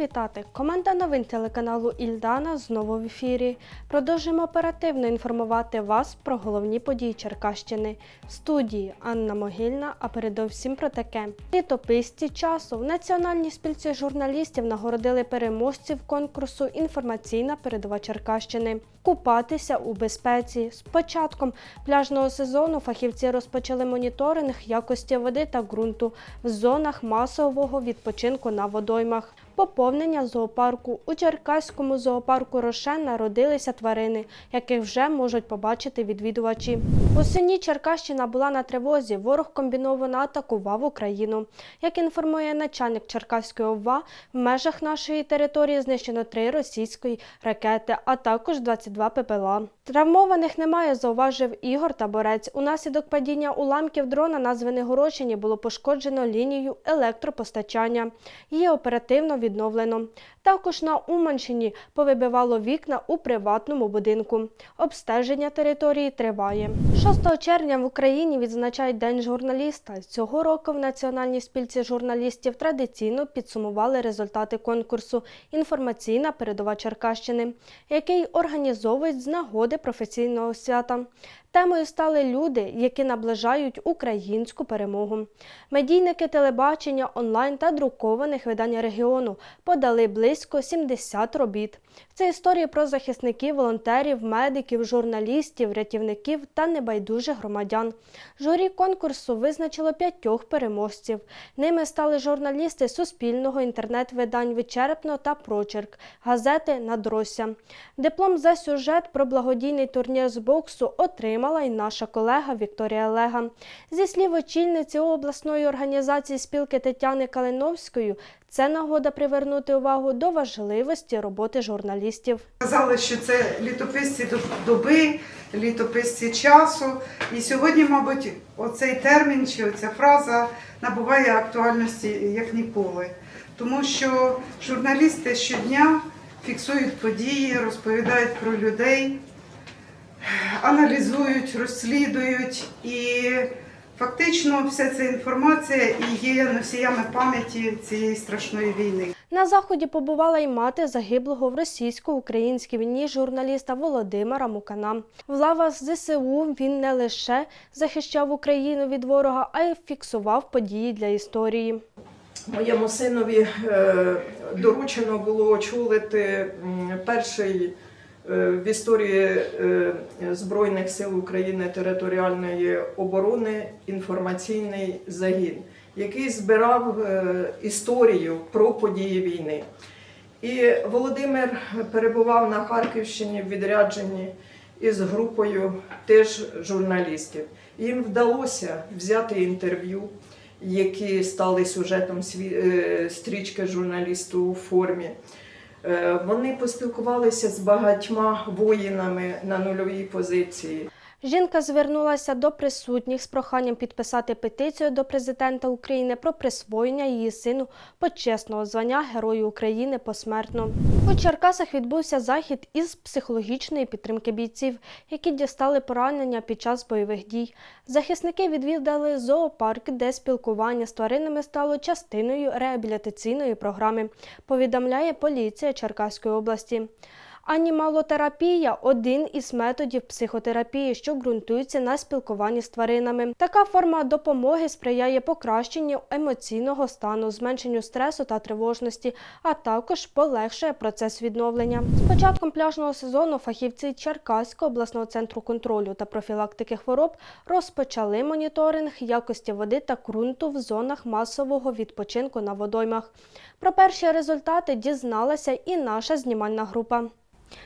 вітати! Команда новин телеканалу Ільдана знову в ефірі. Продовжуємо оперативно інформувати вас про головні події Черкащини. В студії Анна Могильна, а передовсім про таке. Літописці часу в національній спілці журналістів нагородили переможців конкурсу Інформаційна передова Черкащини. Купатися у безпеці. З початком пляжного сезону фахівці розпочали моніторинг якості води та ґрунту в зонах масового відпочинку на водоймах. Поповнення зоопарку у Черкаському зоопарку Рошен народилися тварини, яких вже можуть побачити відвідувачі. Осені Черкащина була на тривозі. Ворог комбіновано атакував Україну. Як інформує начальник Черкаської ОВА, в межах нашої території знищено три російської ракети, а також 22 ППЛА. Травмованих немає, зауважив Ігор Таборець. Унаслідок падіння уламків дрона на Звенигородчині було пошкоджено лінію електропостачання. Її оперативно відновлено. Також на Уманщині повибивало вікна у приватному будинку. Обстеження території триває. 6 червня в Україні відзначають День журналіста. Цього року в Національній спілці журналістів традиційно підсумували результати конкурсу Інформаційна передова Черкащини, який організовують з нагоди професійного свята. Темою стали люди, які наближають українську перемогу. Медійники телебачення, онлайн та друкованих видань регіону подали близько 70 робіт. Це історії про захисників, волонтерів, медиків, журналістів, рятівників та небайдужих громадян. Журі конкурсу визначило п'ятьох переможців. Ними стали журналісти Суспільного, інтернет-видань Вичерпно та Прочерк, газети Надросся. Диплом за сюжет про благодійний турнір з боксу отримала й наша колега Вікторія Лега. Зі слів очільниці обласної організації спілки Тетяни Калиновської, це нагода привернути увагу до важливості роботи журналістів. Казали, що це літописці доби, літописці часу. І сьогодні, мабуть, оцей термін чи оця фраза набуває актуальності як ніколи. Тому що журналісти щодня фіксують події, розповідають про людей, аналізують, розслідують і. Фактично, вся ця інформація і є носіями пам'яті цієї страшної війни. На заході побувала й мати загиблого в російсько-українській війні журналіста Володимира Мукана. В лавах ЗСУ він не лише захищав Україну від ворога, а й фіксував події для історії. Моєму синові е, доручено було очолити перший в історії е, Збройних сил України територіальної оборони інформаційний загін, який збирав е, історію про події війни. І Володимир перебував на Харківщині в відрядженні із групою теж журналістів. Їм вдалося взяти інтерв'ю, які стали сюжетом е, стрічки журналісту у формі. Е, Вони поспілкувалися з багатьма воїнами на нульовій позиції. Жінка звернулася до присутніх з проханням підписати петицію до президента України про присвоєння її сину почесного звання Герою України посмертно. У Черкасах відбувся захід із психологічної підтримки бійців, які дістали поранення під час бойових дій. Захисники відвідали зоопарк, де спілкування з тваринами стало частиною реабілітаційної програми. Повідомляє поліція Черкаської області. Анімалотерапія один із методів психотерапії, що ґрунтується на спілкуванні з тваринами. Така форма допомоги сприяє покращенню емоційного стану, зменшенню стресу та тривожності, а також полегшує процес відновлення. З початком пляжного сезону фахівці Черкаського обласного центру контролю та профілактики хвороб розпочали моніторинг якості води та ґрунту в зонах масового відпочинку на водоймах. Про перші результати дізналася і наша знімальна група.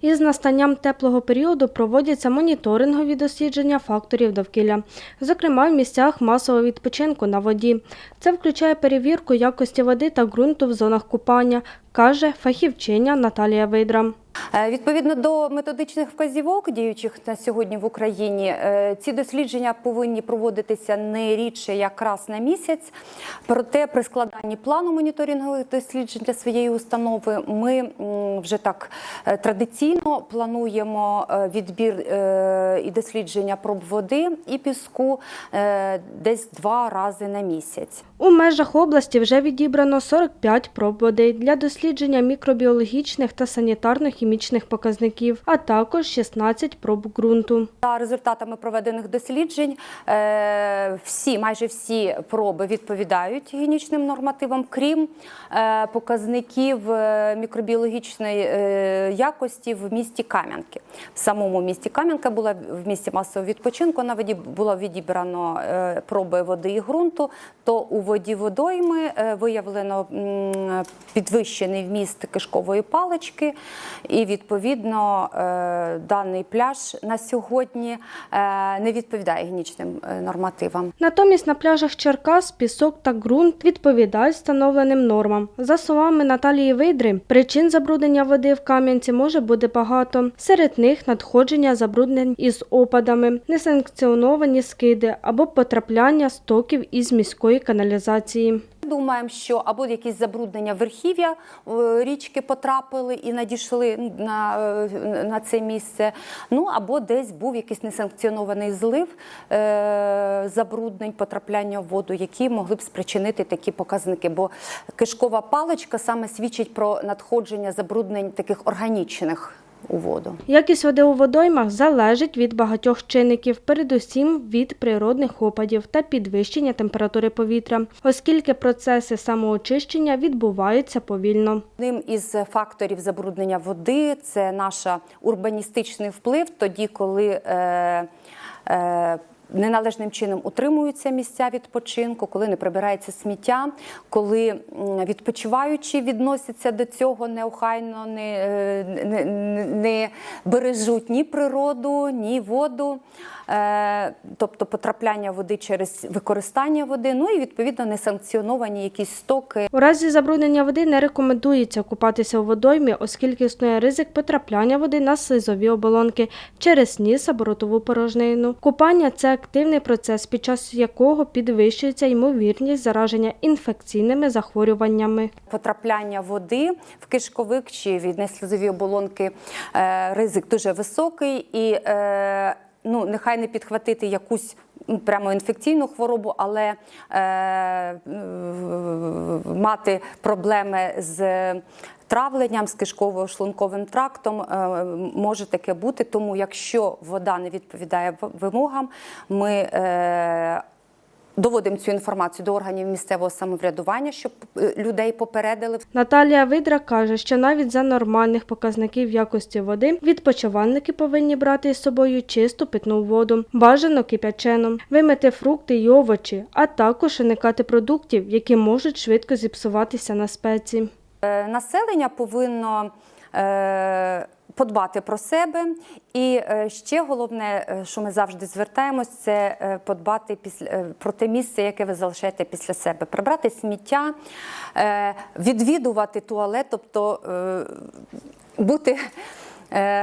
Із настанням теплого періоду проводяться моніторингові дослідження факторів довкілля, зокрема в місцях масового відпочинку на воді. Це включає перевірку якості води та ґрунту в зонах купання, каже фахівчиня Наталія Видра. Е, Відповідно до методичних вказівок, діючих на сьогодні в Україні, е, ці дослідження повинні проводитися не рідше як раз на місяць. Проте при складанні плану моніторингових досліджень для своєї установи ми вже так е, традиційно плануємо відбір і дослідження проб води і піску десь два рази на місяць. У межах області вже відібрано 45 проб води для дослідження мікробіологічних та санітарно-хімічних показників, а також 16 проб ґрунту. За результатами проведених досліджень, е, всі, майже всі проби відповідають гігієнічним нормативам, крім е, показників е, мікробіологічної якості в місті Кам'янки. В самому місті Кам'янка була в місті масового відпочинку. На воді було відібрано проби води і ґрунту. То у воді водойми виявлено підвищений вміст кишкової палички, і відповідно е, даний пляж на сьогодні е, не відповідає гігієнічним е, нормативам. Натомість на пляжах Черкас пісок та ґрунт відповідають встановленим нормам. За словами Наталії Вийдри, причин забруднення води в Кам'янці може бути багато. Серед них надходження забруднень із опадами, несанкціоновані скиди або потрапляння стоків із міської каналізації. Думаємо, що або якісь забруднення верхів'я е, річки потрапили і надійшли на, е, на це місце. Ну або десь був якийсь несанкціонований злив е, забруднень, потрапляння в воду, які могли б спричинити такі показники. Бо кишкова паличка саме свідчить про надходження забруднень таких органічних у воду. Якість води у водоймах залежить від багатьох чинників, передусім від природних опадів та підвищення температури повітря, оскільки процеси самоочищення відбуваються повільно. Одним із факторів забруднення води це наш урбаністичний вплив, тоді, коли е, е, неналежним чином утримуються місця відпочинку, коли не прибирається сміття, коли відпочиваючі відносяться до цього неохайно, не, е, не, не, не бережуть ні природу, ні воду. Е, тобто потрапляння води через використання води, ну і відповідно несанкціоновані якісь стоки, У разі забруднення води не рекомендується купатися у водоймі, оскільки існує ризик потрапляння води на слизові оболонки через ніс або ротову порожнину. Купання це активний процес, під час якого підвищується ймовірність зараження інфекційними захворюваннями. потрапляння води в кишковик чи від неслизові оболонки е, ризик дуже високий і е, ну, нехай не підхватити якусь прямо інфекційну хворобу, але е, мати проблеми з травленням, з кишково-шлунковим трактом е, може таке бути. Тому якщо вода не відповідає вимогам, ми е, доводимо цю інформацію до органів місцевого самоврядування, щоб е, людей попередили. Наталія Видра каже, що навіть за нормальних показників якості води відпочивальники повинні брати із собою чисту питну воду, бажано кип'ячену, вимити фрукти й овочі, а також уникати продуктів, які можуть швидко зіпсуватися на спеці. Е, Населення повинно е, подбати про себе. І е, ще головне, що ми завжди звертаємось, це подбати після про те місце, яке ви залишаєте після себе. Прибрати сміття, відвідувати туалет, тобто бути.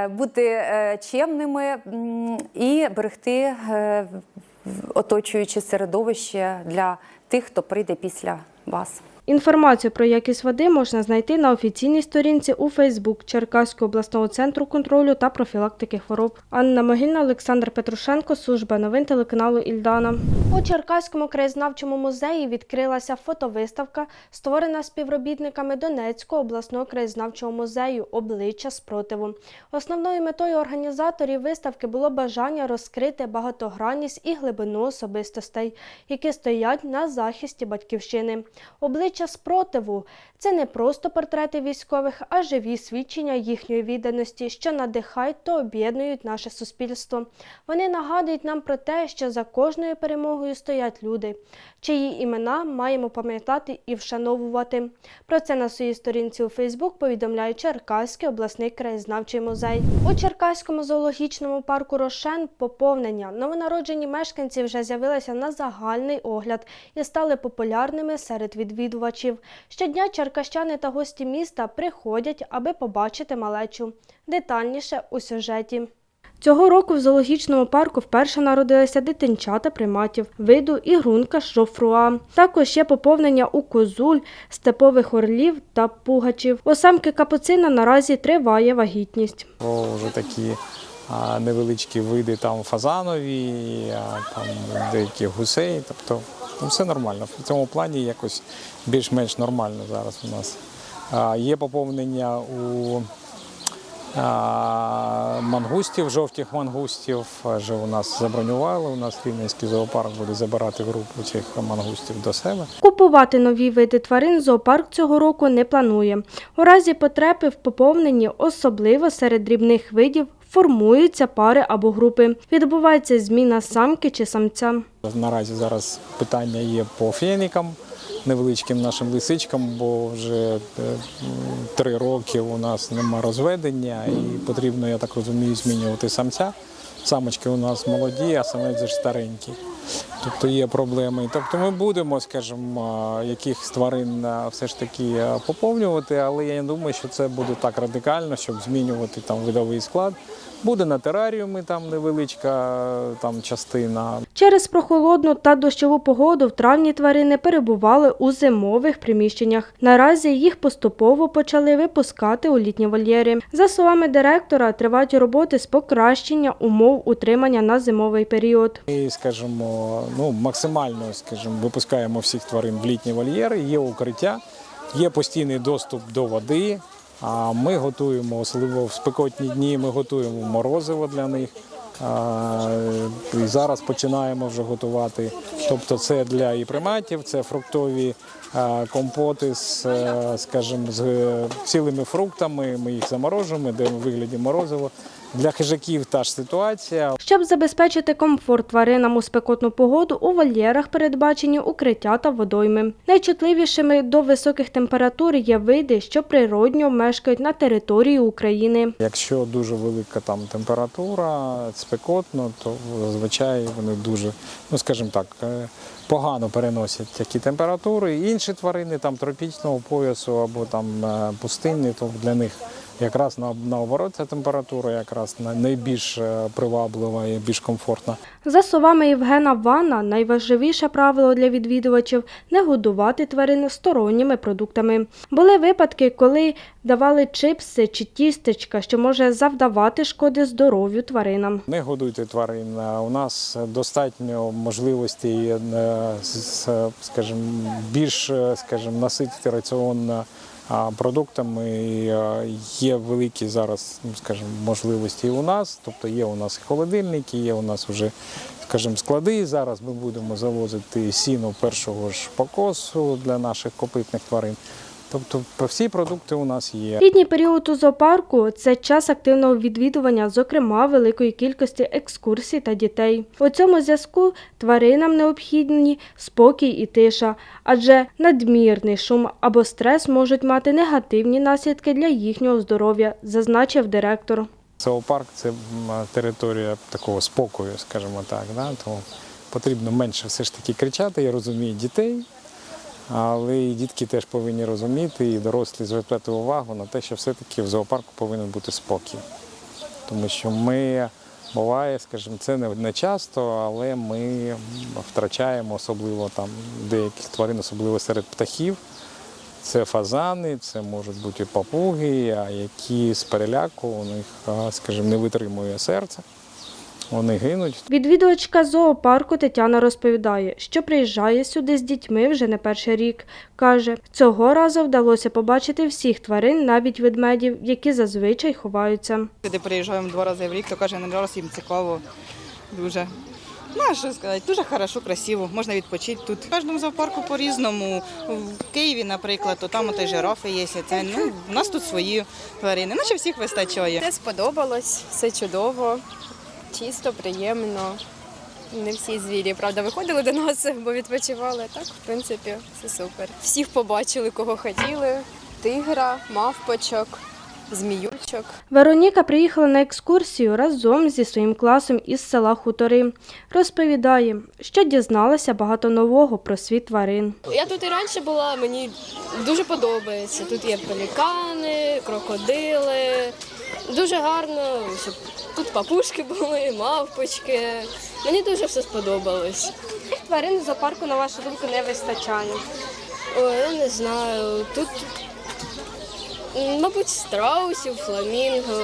Бути чемними і берегти оточуюче середовище для тих, хто прийде після вас. Інформацію про якість води можна знайти на офіційній сторінці у Фейсбук Черкаського обласного центру контролю та профілактики хвороб. Анна Могильна, Олександр Петрушенко, служба новин телеканалу Ільдана. У Черкаському краєзнавчому музеї відкрилася фотовиставка, створена співробітниками Донецького обласного краєзнавчого музею Обличчя спротиву. Основною метою організаторів виставки було бажання розкрити багатогранність і глибину особистостей, які стоять на захисті батьківщини. Обличчя спротиву це не просто портрети військових, а живі свідчення їхньої відданості, що надихають та об'єднують наше суспільство. Вони нагадують нам про те, що за кожною перемогою стоять люди, чиї імена маємо пам'ятати і вшановувати. Про це на своїй сторінці у Фейсбук повідомляє Черкаський обласний краєзнавчий музей. У Черкаському зоологічному парку Рошен поповнення новонароджені мешканці вже з'явилися на загальний огляд і стали популярними серед відвідувачів. Відвідувачів. Щодня черкащани та гості міста приходять, аби побачити малечу. Детальніше у сюжеті. Цього року в зоологічному парку вперше народилися дитинчата приматів виду ігрунка жофруа. Також є поповнення у козуль, степових орлів та пугачів. У самки капуцина наразі триває вагітність. О, вже такі невеличкі види там фазанові, там деякі гусей. Тобто ну, все нормально. В цьому плані якось більш-менш нормально зараз у нас. А, є поповнення у а, мангустів, жовтих мангустів. Вже у нас забронювали. У нас Рівненський зоопарк буде забирати групу цих мангустів до себе. Купувати нові види тварин зоопарк цього року не планує. У разі потреби в поповненні, особливо серед дрібних видів, формуються пари або групи. Відбувається зміна самки чи самця. Наразі зараз питання є по фенікам, невеличким нашим лисичкам, бо вже е, три роки у нас нема розведення і потрібно, я так розумію, змінювати самця. Самочки у нас молоді, а самець ж старенький. Тобто є проблеми. Тобто ми будемо, скажімо, якихось тварин все ж таки поповнювати, але я не думаю, що це буде так радикально, щоб змінювати там видовий склад. Буде на тераріумі там невеличка там частина, Через прохолодну та дощову погоду в травні тварини перебували у зимових приміщеннях. Наразі їх поступово почали випускати у літні вольєри. За словами директора, тривають роботи з покращення умов утримання на зимовий період. Ми, скажімо, ну максимально, скажімо, випускаємо всіх тварин в літні вольєри, є укриття, є постійний доступ до води. А ми готуємо, особливо в спекотні дні, ми готуємо морозиво для них. І зараз починаємо вже готувати. Тобто це для і приматів, це фруктові компоти з, е, скажімо, з е, цілими фруктами. Ми їх заморожуємо, де в вигляді морозиво. Для хижаків та ж ситуація. Щоб забезпечити комфорт тваринам у спекотну погоду, у вольєрах передбачені укриття та водойми. Найчутливішими до високих температур є види, що природньо мешкають на території України. Якщо дуже велика там температура, спекотно, то зазвичай вони дуже, ну скажімо так, е, погано переносять такі температури. Інші тварини там тропічного поясу або там е, пустинні, то для них якраз на, наоборот ця температура якраз найбільш е, приваблива і більш комфортна. За словами Євгена Вана, найважливіше правило для відвідувачів не годувати тварин сторонніми продуктами. Були випадки, коли давали чипси чи тістечка, що може завдавати шкоди здоров'ю тваринам. Не годуйте тварин. Е, У нас достатньо можливостей, скажімо, більш е, скажімо, наситити раціон продуктами. Є великі зараз, ну, скажімо, можливості у нас. Тобто є у нас і холодильники, є у нас вже скажімо, склади. Зараз ми будемо завозити сіно першого ж покосу для наших копитних тварин. Тобто всі продукти у нас є. Літній період у зоопарку це час активного відвідування, зокрема великої кількості екскурсій та дітей. У цьому зв'язку тваринам необхідні спокій і тиша, адже надмірний шум або стрес можуть мати негативні наслідки для їхнього здоров'я, зазначив директор. Зоопарк це територія такого спокою, скажімо так. Да? Тому потрібно менше все ж таки кричати. Я розумію дітей, але і дітки теж повинні розуміти, і дорослі звертати увагу на те, що все-таки в зоопарку повинен бути спокій. Тому що ми буває, скажімо, це не, часто, але ми втрачаємо особливо там деяких тварин, особливо серед птахів. Це фазани, це можуть бути папуги, які з переляку у них, скажімо, не витримує серце. Вони гинуть. Відвідувачка зоопарку Тетяна розповідає, що приїжджає сюди з дітьми вже не перший рік. Каже, цього разу вдалося побачити всіх тварин, навіть ведмедів, які зазвичай ховаються. Сюди приїжджаємо два рази в рік, то кожен раз їм цікаво. Дуже. Ну, що сказати, дуже хорошо, красиво, можна відпочити тут. В кожному зоопарку по-різному. В Києві, наприклад, то там ото жирафи є. Це, ну, у нас тут свої тварини, наче всіх вистачає. Все сподобалось, все чудово, чисто, приємно. Не всі звірі, правда, виходили до нас, бо відпочивали. Так, в принципі, все супер. Всіх побачили, кого хотіли. Тигра, мавпочок, зміючок. Вероніка приїхала на екскурсію разом зі своїм класом із села Хутори. Розповідає, що дізналася багато нового про світ тварин. Я тут і раніше була, мені дуже подобається. Тут є пелікани, крокодили. Дуже гарно, щоб тут папушки були, мавпочки. Мені дуже все сподобалось. Тварин в зоопарку, на вашу думку, не вистачає. Ой, я не знаю. Тут, мабуть, страусів, фламінго.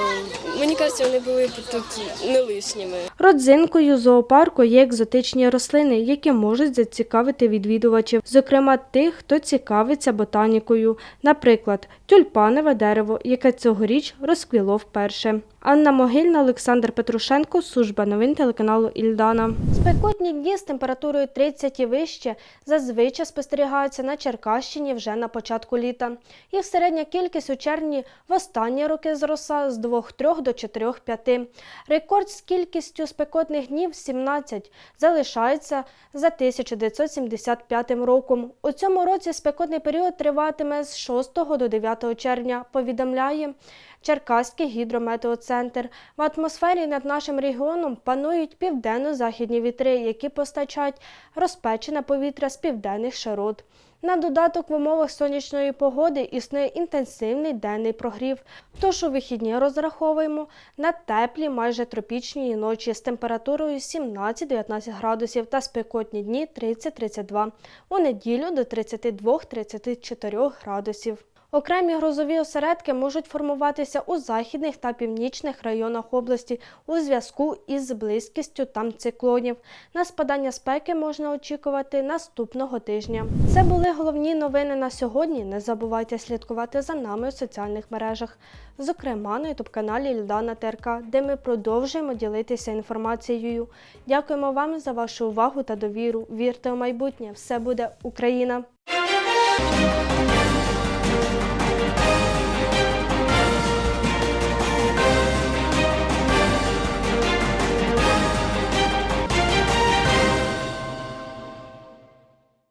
Мені кажеться, вони були б тут не лишніми. Родзинкою зоопарку є екзотичні рослини, які можуть зацікавити відвідувачів, зокрема тих, хто цікавиться ботанікою, наприклад, тюльпанове дерево, яке цьогоріч розквіло вперше. Анна Могильна, Олександр Петрушенко, служба новин телеканалу Ільдана. Спекотні дні з температурою 30 і вище зазвичай спостерігаються на Черкащині вже на початку літа. Їх середня кількість у червні в останні роки зросла з 2-3 до 4-5. Рекорд з кількістю спекотних днів 17 залишається за 1975 роком. У цьому році спекотний період триватиме з 6 до 9 червня, повідомляє Черкаський гідрометеоцентр. В атмосфері над нашим регіоном панують південно-західні вітри, які постачають розпечене повітря з південних широт. На додаток в умовах сонячної погоди існує інтенсивний денний прогрів, тож у вихідні розраховуємо на теплі майже тропічні ночі з температурою 17-19 градусів та спекотні дні 30-32, у неділю до 32-34 градусів. Окремі грозові осередки можуть формуватися у західних та північних районах області у зв'язку із близькістю там циклонів. На спадання спеки можна очікувати наступного тижня. Це були головні новини на сьогодні. Не забувайте слідкувати за нами у соціальних мережах, зокрема на ютуб-каналі Ільдана ТРК, де ми продовжуємо ділитися інформацією. Дякуємо вам за вашу увагу та довіру. Вірте у майбутнє! Все буде Україна!